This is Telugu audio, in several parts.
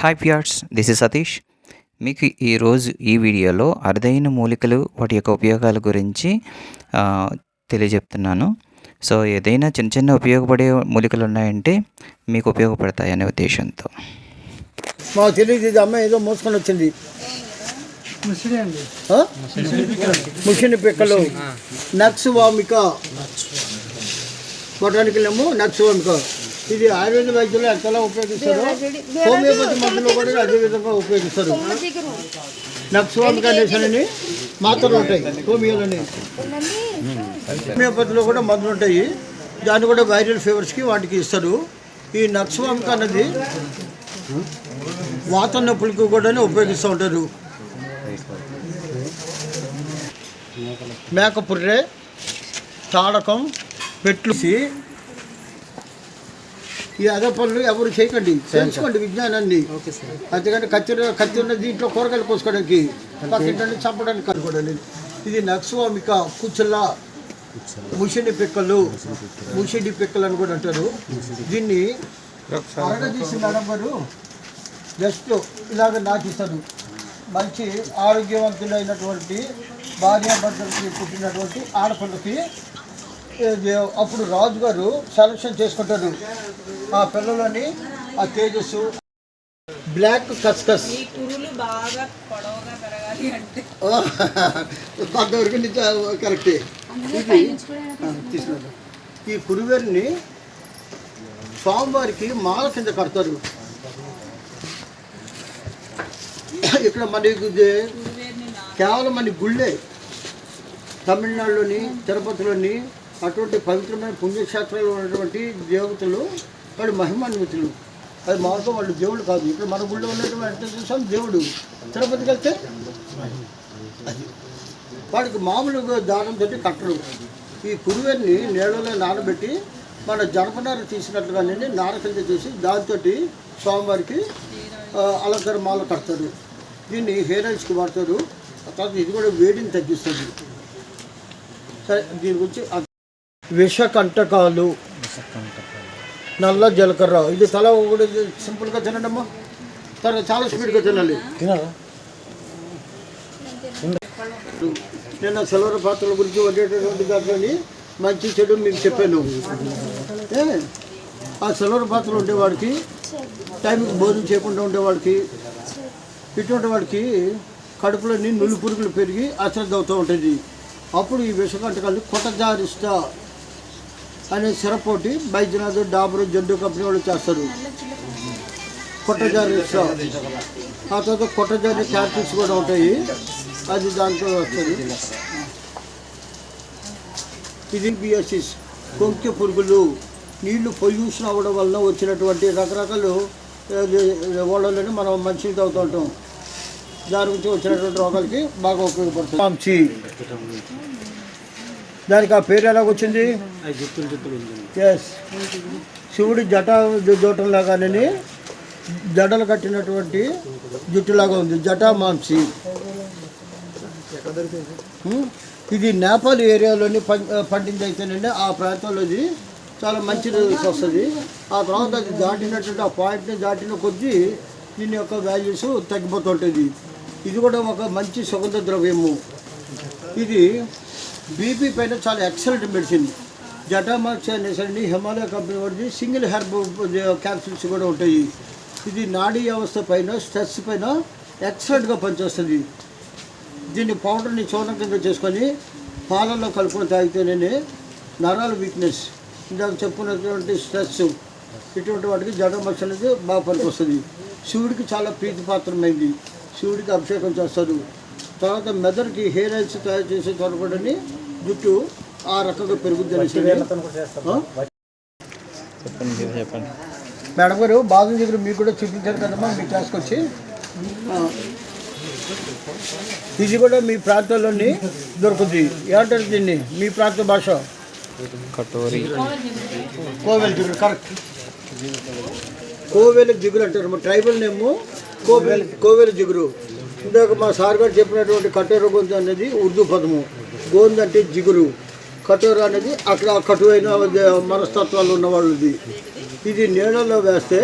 హాయ్ ప్యార్ట్స్ దిస్ ఇస్ సతీష్ మీకు ఈరోజు ఈ వీడియోలో అరుదైన మూలికలు వాటి యొక్క ఉపయోగాల గురించి తెలియజెప్తున్నాను. సో ఏదైనా చిన్న చిన్న ఉపయోగపడే మూలికలు ఉన్నాయంటే మీకు ఉపయోగపడతాయి అనే ఉద్దేశంతో. మాకు తెలియదు అమ్మాయి ఏదో మోసుకొని వచ్చింది? ముషిని పిక్కలు. Nux vomica. బొటానికల్ ఏమో నక్స్ వామిక. ఇది ఆయుర్వేద వైద్యంలో ఎంతలా ఉపయోగిస్తారు? హోమియోపతి మందులో కూడా అదే విధంగా ఉపయోగిస్తారు. నక్స్ వామిక అనేసని మాత్రలు ఉంటాయి హోమియోలోని. హోమియోపతిలో కూడా మందులు ఉంటాయి. దాన్ని కూడా వైరల్ ఫీవర్స్కి వాటికి ఇస్తారు. ఈ నక్స్ వామిక అన్నది వాత నొప్పులకు కూడా ఉపయోగిస్తూ ఉంటారు. మేక పుర్రె తాడకం పెట్లుసి ఈ అదే పనులు ఎవరు చేయకండి. తెలుసుకోండి విజ్ఞానాన్ని. అంతేకాని కత్తి కత్తి ఉన్న దీంట్లో కూరగాయలు కోసుకోవడానికి పక్కింటి చంపడానికి అనుకోండి ఇది నక్స్వామిక కుచ్చల ముషిడి పిక్కలు. ముషిడి పిక్కలు. అని కూడా అంటారు. దీన్ని అరగదీసి మేడం గారు జస్ట్ ఇలాగ నాటిస్తారు. మంచి ఆరోగ్యవంతులైనటువంటి భార్యాభర్తలకి పుట్టినటువంటి ఆడపిల్లకి అప్పుడు రాజుగారు సెలక్షన్ చేసుకుంటారు. ఆ పిల్లలని ఆ తేజస్సు బ్లాక్ కస్కస్. కొంతవరకు కరెక్టే ఇది తీసుకున్నాను. ఈ కురువేరుని స్వామివారికి మాల కింద కడతారు. ఇక్కడ మనకి కేవలం మన గుళ్ళే. తమిళనాడులోని తిరుపతిలోని అటువంటి పవిత్రమైన పుణ్యక్షేత్రాలు ఉన్నటువంటి దేవతలు వాళ్ళు మహిమాన్వితులు అది మాత్రం వాళ్ళు దేవుడు కాదు. ఇక్కడ మన గుళ్ళో ఉన్నటువంటి చూసాం దేవుడు. తిరుపతికి వెళ్తే అది. వాడికి మామూలుగా దానంతో కట్టరు. ఈ కురువెన్ని నీళ్ళలో నానబెట్టి మన జనపనార తీసినట్లుగానే నార కింద చేసి దాంతో స్వామివారికి ఆ, అలంకార మాల కడతారు. దీన్ని హెయిర్ ఆయిల్స్కి వాడతారు. తర్వాత ఇది కూడా వేడిని తగ్గిస్తుంది. సరే దీని గురించి విషకంటకాలు. నల్ల జీలకర్ర. ఇది తల ఒకటి సింపుల్గా తినండి అమ్మా తర్వాత చాలా స్పీడ్గా తినాలి. నేను సిల్వర్ పాత్రల గురించి వండేటటువంటి దాంట్లోని మంచి చెడు మీకు చెప్పాను? ఆ సిల్వర్ పాత్రలు ఉండేవాడికి టైంకి భోజనం చేయకుండా ఉండేవాడికి ఇటువంటి వాడికి కడుపులోని నులి పురుగులు పెరిగి అశ్రద్ధ అవుతూ ఉంటుంది. అప్పుడు ఈ విషకంటకాలు కొట్టజారిస్ట అనే సిరపోటి బైద్యనాథ్ డాబరు జండు కంపెనీ వాళ్ళు చేస్తారు. కొట్టజారి ఆ తర్వాత కొట్టజారి క్యారెక్టర్స్ కూడా ఉంటాయి. అది దాంట్లో వస్తుంది. ఇది బిఎస్సిస్. కొంకె పురుగులు. నీళ్ళు పొల్యూషన్ అవ్వడం వలన వచ్చినటువంటి రకరకాల ఓడలని మనం మంచిని తాగుతూ ఉంటాం. దాని గురించి వచ్చినటువంటి రోగాలకి బాగా ఉపయోగపడుతుంది. దానికి ఆ పేరు ఎలాగొచ్చింది ఎస్ శివుడి జట జోటం లాగానే జడలు కట్టినటువంటి జుట్టులాగా ఉంది. జటా మాంసి? ఇది నేపాల్ ఏరియాలోని పం పండింది అయితేనండి ఆ ప్రాంతంలో ఇది చాలా మంచి రిజల్ట్స్ వస్తుంది. ఆ తర్వాత అది దాటినటువంటి ఆ పాయింట్ని దాటిన కొద్దీ దీని యొక్క వాల్యూస్ తగ్గిపోతుంటుంది ఇది కూడా ఒక మంచి సుగంధ ద్రవ్యము. ఇది బీపీ పైన చాలా ఎక్సలెంట్ మెడిసిన్ జటామాక్స్ అనేసండి హిమాలయ కంపెనీ వాడిది సింగిల్ హెర్బ్ క్యాప్సూల్స్ కూడా ఉంటాయి. ఇది నాడీ వ్యవస్థ పైన స్ట్రెస్ పైన ఎక్సలెంట్గా పనిచేస్తుంది. దీన్ని పౌడర్ని చూర్ణం కింద చేసుకొని పాలల్లో కలుపుకొని తాగితేనే నరాల వీక్నెస్ ఇందాక చెప్పుకున్నటువంటి స్ట్రెస్ ఇటువంటి వాటికి జడమక్ష అనేది బాగా పనికొస్తుంది. శివుడికి చాలా ప్రీతిపాత్రమైంది శివుడికి అభిషేకం చేస్తారు. తర్వాత మెదడుకి హెయిర్ ఆయిల్స్ తయారు చేసే త్వరపడని జుట్టు ఆ రకంగా పెరుగుద్ది అనేసి ఆ? చెప్పండి మేడం గారు బాదం దగ్గర మీకు కూడా చూపించారు కదమ్మా మీ క్లాస్కి వచ్చి. ఇది కూడా మీ ప్రాంతంలోని దొరుకుతుంది. ఏమంటారు దీన్ని? మీ ప్రాంత భాష? కటోరి. కోవెల జిగురు కరెక్ట్ కోవెల జిగురు అంటారు మా ట్రైబల్ నేమ్ కోవెల కోవెల జిగురు. ఇందాక మా సార్ గారు చెప్పినటువంటి కటోర గొంతు అనేది ఉర్దూ పదము. గోంద్ అంటే జిగురు. కటోర అనేది అక్కడ కటువైన మనస్తత్వాలు ఉన్న వాళ్ళది ఇది నీళ్ళలో వేస్తే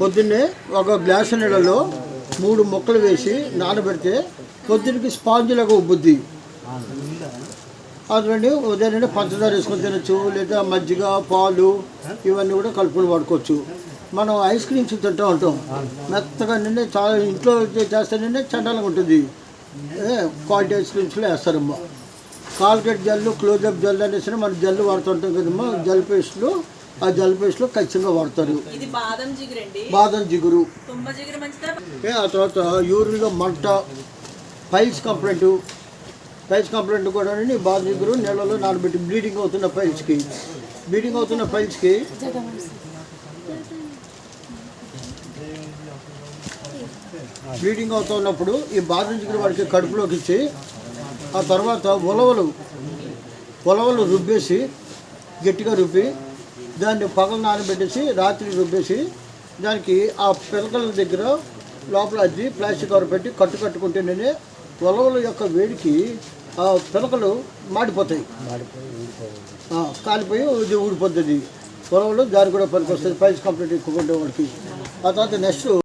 పొద్దున్నే ఒక గ్లాస్ నీళ్ళలో మూడు ముక్కలు వేసి నానబెడితే పొద్దున్నకి స్పాంజులకు ఉబ్బుద్ది. అటువంటి ఉదయం పంచదార వేసుకొని తినచ్చు లేదా మజ్జిగ పాలు ఇవన్నీ కూడా కలుపుకొని వాడుకోవచ్చు. మనం ఐస్ క్రీమ్స్ తింటూ ఉంటాం మెత్తగా నిండి చాలా ఇంట్లో చేస్తే నిండి చండాలంగా ఉంటుంది. ఏ, క్వాలిటీ ఐస్ క్రీమ్స్లో వేస్తారమ్మా. కాల్గేట్ జల్లు క్లోజప్ జెల్ అనేసి మనం జల్లు వాడుతుంటాం కదమ్మా. జెల్ పేస్ట్లు ఆ జెల్ పేస్ట్లో ఖచ్చితంగా వాడతారు. బాదం బాదం జిగురు. జిగురు ఆ తర్వాత యూరిన్లో మంట పైల్స్ కంప్లైంట్. పైల్స్ కంప్లైంట్ కూడా బాధ దగ్గర నీళ్ళలో నానబెట్టి బ్లీడింగ్ అవుతున్న పైల్స్కి. బ్లీడింగ్ అవుతున్న పైల్స్కి బ్లీడింగ్ అవుతున్నప్పుడు ఈ బాధ నుంచి వాడికి కడుపులోకి ఇచ్చి ఆ తర్వాత ఉలవలు ఉలవలు రుబ్బేసి గట్టిగా రుబ్బి దాన్ని పగలు నానబెట్టేసి రాత్రి రుబ్బేసి దానికి ఆ పిలకల దగ్గర లోపల అద్ది ప్లాస్టిక్ కవర్ పెట్టి కట్టు కట్టుకుంటేనే ఉలవల యొక్క వేడికి ఆ పిలకలు మాడిపోతాయి. కాలిపోయి ఇది ఊడిపోతుంది ఉలవలు దాని కూడా పనికి వస్తుంది ప్రైస్ కంప్లీట్ ఎక్కువ ఉండే వాడికి ఆ తర్వాత నెక్స్ట్